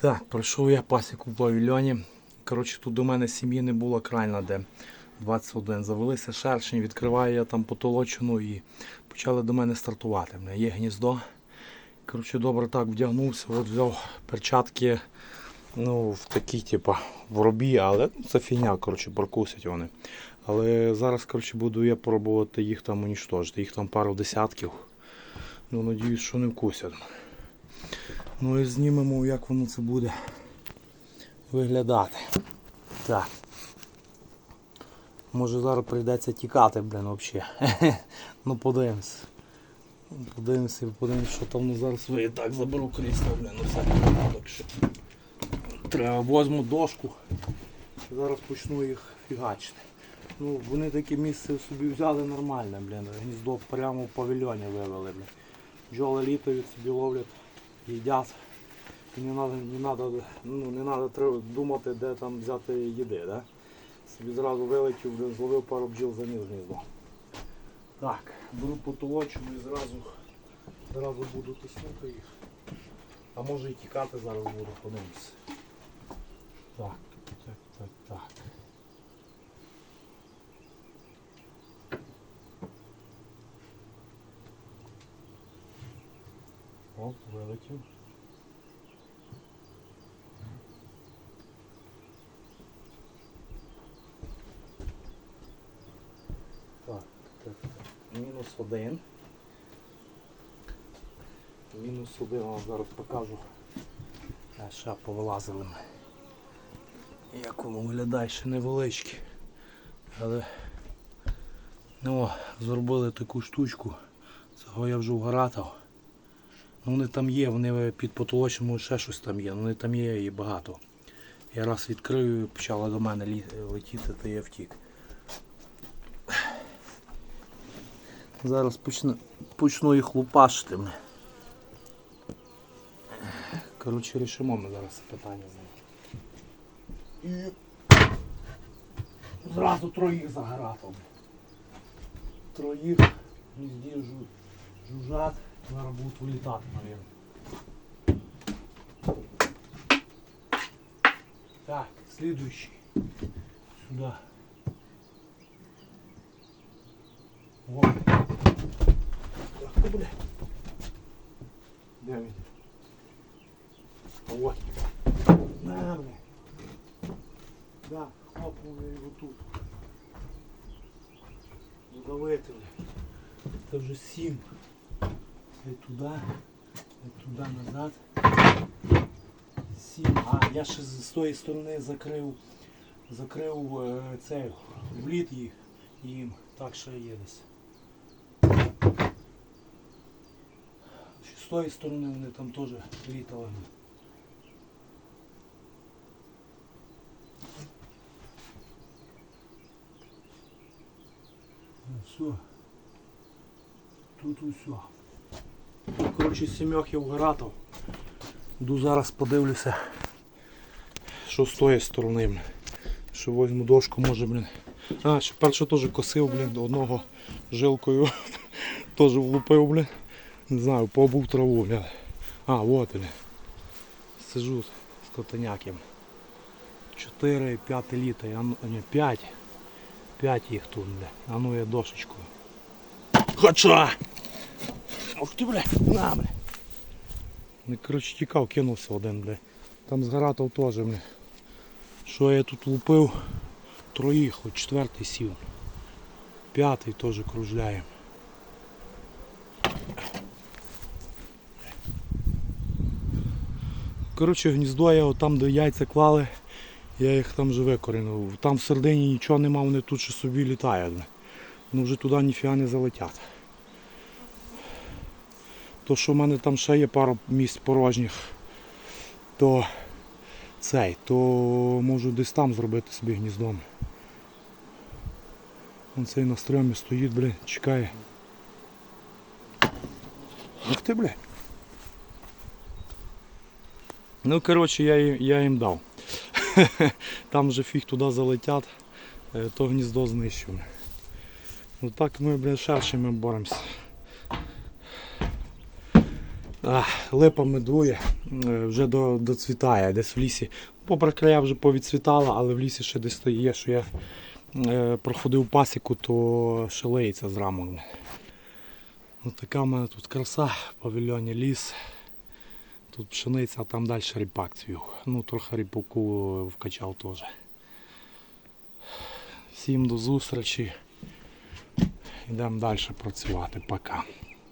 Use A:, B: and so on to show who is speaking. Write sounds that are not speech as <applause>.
A: Так, пройшов я пасіку в павільйоні. Коротше, тут до мене сім'ї не було крайна, де 21. Завелися шершень, відкриваю я там потолочину і почали до мене стартувати. У мене є гніздо. Коротше, добре так вдягнувся, от взяв перчатки ну, в такі, типа, воробі, але ну, це фігня, коротше, прокусять вони. Але зараз, коротше, буду я пробувати їх там унічтожити. Їх там пару десятків. Ну, надіюсь, що не вкусять. Ну і знімемо, як воно це буде виглядати. Так. Може зараз прийдеться тікати, блін, взагалі. <laughs> ну подивимось. Подивимося, подивимося, що там зараз вийде. Так, заберу крісло, блін, ну все. Треба возьму дошку. Зараз почну їх фігачити. Ну, вони таке місце собі взяли нормальне, блін. Гніздо прямо в павільйоні вивели, блін. Бджоли літають, собі ловлять, їдять. І не треба не надо, ну, не надо думати, де там взяти їди, да? Собі зразу вилетів, зловив пару бджіл заніс в гніздо. Так, беру потолочину і зразу, зразу буду тиснути їх. А може і тікати зараз буду, подивимось. Так, так, так, так. Оп, вилетів. Так. Мінус один. Мінус один, вам зараз покажу. А, ще повилазили ми. Як воно виглядає ще невеличкі. Але ну, зробили таку штучку. Цього я вже вгаратав. Ну вони там є, вони під потолочним ще щось там є, вони там є і багато. Я раз відкрив і почала до мене летіти, то я втік. Зараз почну, почну їх лупашити. Коротше, рішимо ми зараз питання з ним. І зразу троїх загоратов. Троїх везде жу, жужжат, зараз будуть вилітати, мабуть. Так, следующий. Сюда. Вот. Ах ты, бля. Де він? Вот. На, бля. Да, хлопнув я його тут. Задавити, бля. Це вже сім. І туди, і туди назад. Сім. А, я ще з тої сторони закрив, закрив е, цей вліт їх їм. Так що є десь. З тої сторони вони там теж літали. Все. Тут усе. Коротше, сімьох я вгаратов. Йду зараз подивлюся, що з тої сторони. блін. Що возьму дошку, може, блін. А, ще перше теж косив, блін, до одного жилкою. <laughs> теж влупив, блін. Не знаю, побув траву, блін. А, от, блін. Сижу з котеняком. 4, 5 літа, ну, ні, 5. 5 їх тут, бля. А ну я дошечкою. Хоча! Ох ти, бля, на, бля. Ну, коротше, тікав, кинувся один, бля. Там згаратов теж, бля. Що я тут лупив? Троїх, от четвертий сів. П'ятий теж кружляє. Коротше, гніздо я от там, де яйця клали, я їх там вже викорінив. Там в середині нічого нема, вони тут ще собі літають. Ну вже туди ніфіга не залетять. То що в мене там ще є пару місць порожніх, то цей, то можу десь там зробити собі гніздом. Вон цей на стрьомі стоїть, блін, чекає. Ух ти, бля. Ну, коротше, я, я їм дав. <laughs> Там вже фіг туди залетять, е, то гніздо знищив. Ну так ми, блін, шершими боремося. Липа медує, е, вже до, доцвітає десь в лісі. Попри края вже повідцвітала, але в лісі ще десь є, що я е, проходив пасіку, то ще леється з рамок. Ось така в мене тут краса, павільйоні ліс. Тут пшениця, а там далі ріпак цвів. Ну, трохи ріпаку вкачав теж. Всім до зустрічі. Йдемо далі працювати. Пока.